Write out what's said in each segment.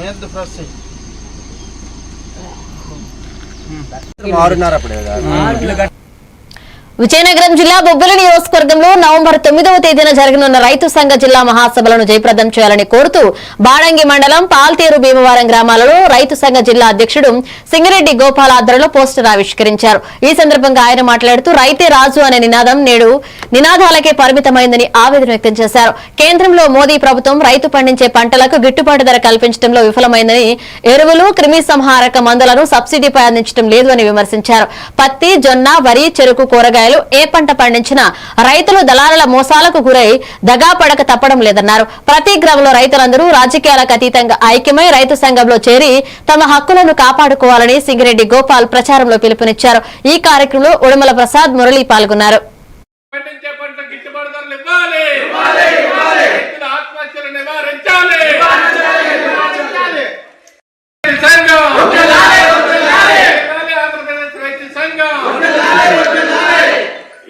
మీద ఫ్రెష్. ఆరున్నర అప్పుడు విజయనగరం జిల్లా బొబ్బిలి నియోజకవర్గంలో నవంబర్ తొమ్మిదవ తేదీన జరగనున్న రైతు సంఘ జిల్లా మహాసభలను జయప్రదం చేయాలని కోరుతూ బాడంగి మండలం పాల్తేరు భీమవరం గ్రామాలలో రైతు సంఘ జిల్లా అధ్యక్షుడు సింగిరెడ్డి గోపాల్ ఆధ్వర్యంలో పోస్టర్ ఆవిష్కరించారు. ఈ సందర్భంగా ఆయన మాట్లాడుతూ రైతే రాజు అనే నినాదం నేడు నినాదాలకే పరిమితమైందని ఆవేదన వ్యక్తం చేశారు. కేంద్రంలో మోదీ ప్రభుత్వం రైతు పండించే పంటలకు గిట్టుబాటు ధర కల్పించడంలో విఫలమైందని ఎరువులు క్రిమి సంహారక మందులను సబ్సిడీపై అందించడం లేదు అని విమర్శించారు. పత్తి జొన్న వరి చెరుకు కూరగాయలు ఏ పంట పండించినా రైతులు దళారుల మోసాలకు గురై దగా పడక తప్పడం లేదన్నారు. ప్రతి గ్రామంలో రైతులందరూ రాజకీయాలకు అతీతంగా ఐక్యమై రైతు సంఘంలో చేరి తమ హక్కులను కాపాడుకోవాలని సింగిరెడ్డి గోపాల్ ప్రచారంలో పిలుపునిచ్చారు. ఈ కార్యక్రమంలో ఉడుమల ప్రసాద్ మురళి పాల్గొన్నారు. సంఘం. ఆంధ్రప్రదేశ్ రైతు సంఘం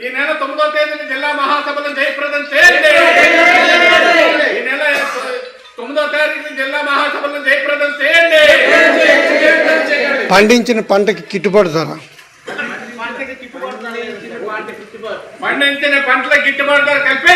ఈ నెల తొమ్మిదో తేదీన జిల్లా మహాసభలను జయప్రదం చేయండి ఈ నెల తొమ్మిదో తారీఖున జిల్లా మహాసభలను జయప్రదం చేయండి. పండించిన పంటకి గిట్టుబాటు ధర పండించిన పంటలకు గిట్టుబాటు ధర కల్పించాలి